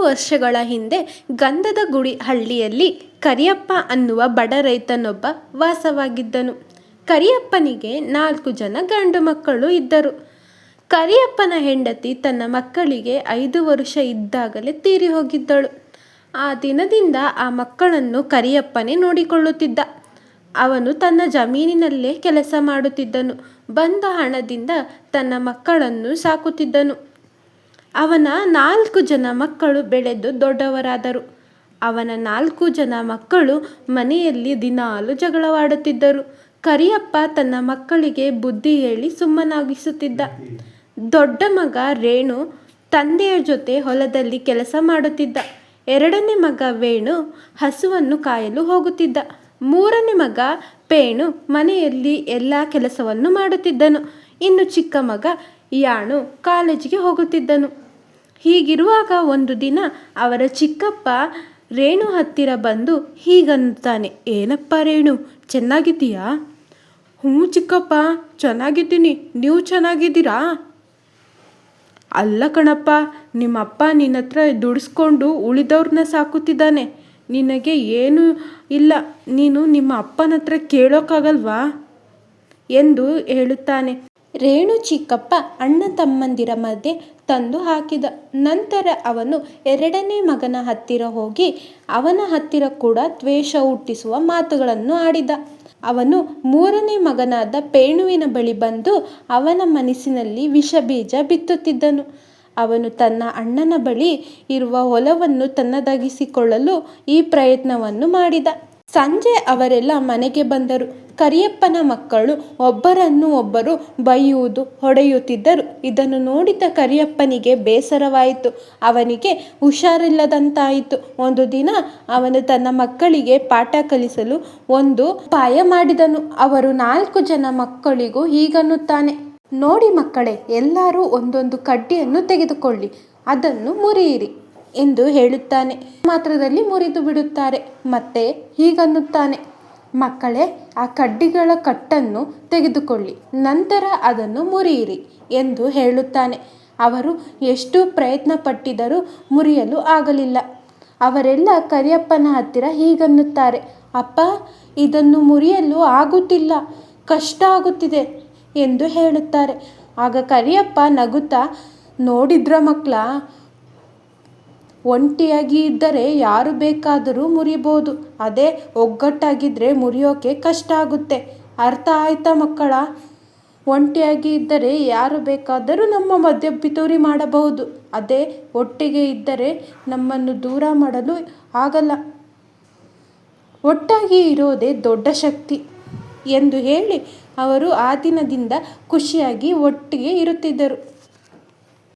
ವರ್ಷಗಳ ಹಿಂದೆ ಗಂಧದ ಗುಡಿ ಹಳ್ಳಿಯಲ್ಲಿ ಕರಿಯಪ್ಪ ಅನ್ನುವ ಬಡ ರೈತನೊಬ್ಬ ವಾಸವಾಗಿದ್ದನು. ಕರಿಯಪ್ಪನಿಗೆ ನಾಲ್ಕು ಜನ ಗಂಡು ಮಕ್ಕಳು ಇದ್ದರು. ಕರಿಯಪ್ಪನ ಹೆಂಡತಿ ತನ್ನ ಮಕ್ಕಳಿಗೆ ಐದು ವರ್ಷ ಇದ್ದಾಗಲೇ ತೀರಿ ಹೋಗಿದ್ದಳು. ಆ ದಿನದಿಂದ ಆ ಮಕ್ಕಳನ್ನು ಕರಿಯಪ್ಪನೇ ನೋಡಿಕೊಳ್ಳುತ್ತಿದ್ದ. ಅವನು ತನ್ನ ಜಮೀನಿನಲ್ಲೇ ಕೆಲಸ ಮಾಡುತ್ತಿದ್ದನು. ಬಂದ ಹಣದಿಂದ ತನ್ನ ಮಕ್ಕಳನ್ನು ಸಾಕುತ್ತಿದ್ದನು. ಅವನ ನಾಲ್ಕು ಜನ ಮಕ್ಕಳು ಬೆಳೆದು ದೊಡ್ಡವರಾದರು. ಅವನ ನಾಲ್ಕು ಜನ ಮಕ್ಕಳು ಮನೆಯಲ್ಲಿ ದಿನಾಲು ಜಗಳವಾಡುತ್ತಿದ್ದರು. ಕರಿಯಪ್ಪ ತನ್ನ ಮಕ್ಕಳಿಗೆ ಬುದ್ಧಿ ಹೇಳಿ ಸುಮ್ಮನಾಗಿಸುತ್ತಿದ್ದ. ದೊಡ್ಡ ಮಗ ರೇಣು ತಂದೆಯ ಜೊತೆ ಹೊಲದಲ್ಲಿ ಕೆಲಸ ಮಾಡುತ್ತಿದ್ದ. ಎರಡನೇ ಮಗ ವೇಣು ಹಸುವನ್ನು ಕಾಯಲು ಹೋಗುತ್ತಿದ್ದ. ಮೂರನೇ ಮಗ ಪೇಣು ಮನೆಯಲ್ಲಿ ಎಲ್ಲ ಕೆಲಸವನ್ನು ಮಾಡುತ್ತಿದ್ದನು. ಇನ್ನು ಚಿಕ್ಕ ಮಗ ಯಾಣು ಕಾಲೇಜಿಗೆ ಹೋಗುತ್ತಿದ್ದನು. ಹೀಗಿರುವಾಗ ಒಂದು ದಿನ ಅವರ ಚಿಕ್ಕಪ್ಪ ರೇಣು ಹತ್ತಿರ ಬಂದು ಹೀಗನ್ನುತ್ತಾನೆ. ಏನಪ್ಪ ರೇಣು, ಚೆನ್ನಾಗಿದ್ದೀಯಾ? ಹ್ಞೂ ಚಿಕ್ಕಪ್ಪ, ಚೆನ್ನಾಗಿದ್ದೀನಿ. ನೀವು ಚೆನ್ನಾಗಿದ್ದೀರಾ? ಅಲ್ಲ ಕಣಪ್ಪ, ನಿಮ್ಮಪ್ಪ ನಿನ್ನ ಹತ್ರ ದುಡಿಸ್ಕೊಂಡು ಉಳಿದವ್ರನ್ನ ಸಾಕುತ್ತಿದ್ದಾನೆ. ನಿನಗೆ ಏನೂ ಇಲ್ಲ. ನೀನು ನಿಮ್ಮ ಅಪ್ಪನ ಹತ್ರ ಕೇಳೋಕ್ಕಾಗಲ್ವಾ? ಎಂದು ಹೇಳುತ್ತಾನೆ. ರೇಣು ಚಿಕ್ಕಪ್ಪ ಅಣ್ಣ ತಮ್ಮಂದಿರ ಮಧ್ಯೆ ತಂದು ಹಾಕಿದ. ನಂತರ ಅವನು ಎರಡನೇ ಮಗನ ಹತ್ತಿರ ಹೋಗಿ ಅವನ ಹತ್ತಿರ ಕೂಡ ದ್ವೇಷ ಹುಟ್ಟಿಸುವ ಮಾತುಗಳನ್ನು ಆಡಿದ. ಅವನು ಮೂರನೇ ಮಗನಾದ ಪೇಣುವಿನ ಬಳಿ ಬಂದು ಅವನ ಮನಸ್ಸಿನಲ್ಲಿ ವಿಷ ಬೀಜ ಬಿತ್ತುತ್ತಿದ್ದನು. ಅವನು ತನ್ನ ಅಣ್ಣನ ಬಳಿ ಇರುವ ಹೊಲವನ್ನು ತನ್ನದಾಗಿಸಿಕೊಳ್ಳಲು ಈ ಪ್ರಯತ್ನವನ್ನು ಮಾಡಿದ. ಸಂಜೆ ಅವರೆಲ್ಲ ಮನೆಗೆ ಬಂದರು. ಕರಿಯಪ್ಪನ ಮಕ್ಕಳು ಒಬ್ಬರನ್ನು ಒಬ್ಬರು ಬೈಯುವುದು ಹೊಡೆಯುತ್ತಿದ್ದರು. ಇದನ್ನು ನೋಡಿದ ಕರಿಯಪ್ಪನಿಗೆ ಬೇಸರವಾಯಿತು. ಅವನಿಗೆ ಹುಷಾರಿಲ್ಲದಂತಾಯಿತು. ಒಂದು ದಿನ ಅವನು ತನ್ನ ಮಕ್ಕಳಿಗೆ ಪಾಠ ಕಲಿಸಲು ಒಂದು ಉಪಾಯ ಮಾಡಿದನು. ಅವರು ನಾಲ್ಕು ಜನ ಮಕ್ಕಳಿಗೂ ಹೀಗನ್ನುತ್ತಾನೆ, ನೋಡಿ ಮಕ್ಕಳೇ, ಎಲ್ಲರೂ ಒಂದೊಂದು ಕಡ್ಡಿಯನ್ನು ತೆಗೆದುಕೊಳ್ಳಿ, ಅದನ್ನು ಮುರಿಯಿರಿ ಎಂದು ಹೇಳುತ್ತಾನೆ. ಮಾತ್ರದಲ್ಲಿ ಮುರಿದು ಬಿಡುತ್ತಾರೆ. ಮತ್ತೆ ಹೀಗನ್ನುತ್ತಾನೆ ಮಕ್ಕಳೇ, ಆ ಕಡ್ಡಿಗಳ ಕಟ್ಟನ್ನು ತೆಗೆದುಕೊಳ್ಳಿ, ನಂತರ ಅದನ್ನು ಮುರಿಯಿರಿ ಎಂದು ಹೇಳುತ್ತಾನೆ. ಅವರು ಎಷ್ಟು ಪ್ರಯತ್ನ ಪಟ್ಟಿದರೂ ಮುರಿಯಲು ಆಗಲಿಲ್ಲ. ಅವರೆಲ್ಲ ಕರಿಯಪ್ಪನ ಹತ್ತಿರ ಹೀಗನ್ನುತ್ತಾರೆ, ಅಪ್ಪ, ಇದನ್ನು ಮುರಿಯಲು ಆಗುತ್ತಿಲ್ಲ, ಕಷ್ಟ ಆಗುತ್ತಿದೆ ಎಂದು ಹೇಳುತ್ತಾರೆ. ಆಗ ಕರಿಯಪ್ಪ ನಗುತ್ತಾ, ನೋಡಿದ್ರ ಮಕ್ಕಳ ಒಂಟಿಯಾಗಿ ಇದ್ದರೆ ಯಾರು ಬೇಕಾದರೂ ಮುರಿಬೋದು. ಅದೇ ಒಗ್ಗಟ್ಟಾಗಿದ್ದರೆ ಮುರಿಯೋಕೆ ಕಷ್ಟ ಆಗುತ್ತೆ. ಅರ್ಥ ಆಯ್ತಾ ಮಕ್ಕಳ? ಒಂಟಿಯಾಗಿ ಇದ್ದರೆ ಯಾರು ಬೇಕಾದರೂ ನಮ್ಮ ಮಧ್ಯ ಪಿತೂರಿ ಮಾಡಬಹುದು. ಅದೇ ಒಟ್ಟಿಗೆ ಇದ್ದರೆ ನಮ್ಮನ್ನು ದೂರ ಮಾಡಲು ಆಗಲ್ಲ. ಒಟ್ಟಾಗಿ ಇರೋದೇ ದೊಡ್ಡ ಶಕ್ತಿ ಎಂದು ಹೇಳಿ ಅವರು ಆ ದಿನದಿಂದ ಖುಷಿಯಾಗಿ ಒಟ್ಟಿಗೆ ಇರುತ್ತಿದ್ದರು.